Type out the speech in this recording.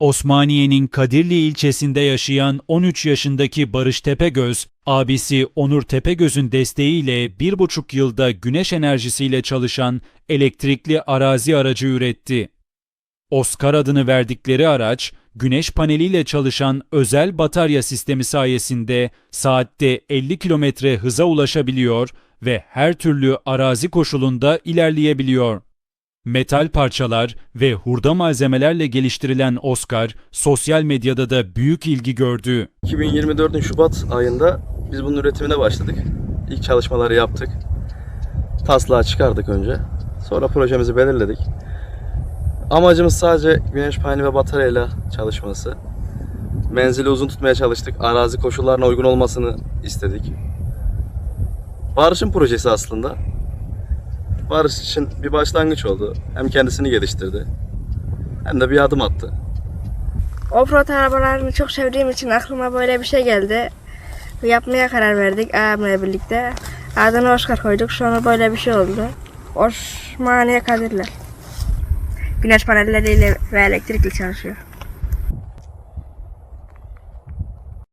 Osmaniye'nin Kadirli ilçesinde yaşayan 13 yaşındaki Barış Tepegöz, abisi Onur Tepegöz'ün desteğiyle bir buçuk yılda güneş enerjisiyle çalışan elektrikli arazi aracı üretti. Oscar adını verdikleri araç, güneş paneliyle çalışan özel batarya sistemi sayesinde saatte 50 kilometre hıza ulaşabiliyor ve her türlü arazi koşulunda ilerleyebiliyor. Metal parçalar ve hurda malzemelerle geliştirilen Oscar, sosyal medyada da büyük ilgi gördü. 2024'ün Şubat ayında biz bunun üretimine başladık. İlk çalışmaları yaptık. Taslağı çıkardık önce. Sonra projemizi belirledik. Amacımız sadece güneş paneli ve bataryayla çalışması. Menzili uzun tutmaya çalıştık. Arazi koşullarına uygun olmasını istedik. Barış'ın projesi aslında. Barış için bir başlangıç oldu. Hem kendisini geliştirdi. Hem de bir adım attı. Offroad arabalarını çok sevdiğim için aklıma böyle bir şey geldi. Yapmaya karar verdik abimle birlikte. Adını Oscar koyduk. Sonra böyle bir şey oldu. Osmaniye Kadirler. Güneş panelleriyle ve elektrikli çalışıyor.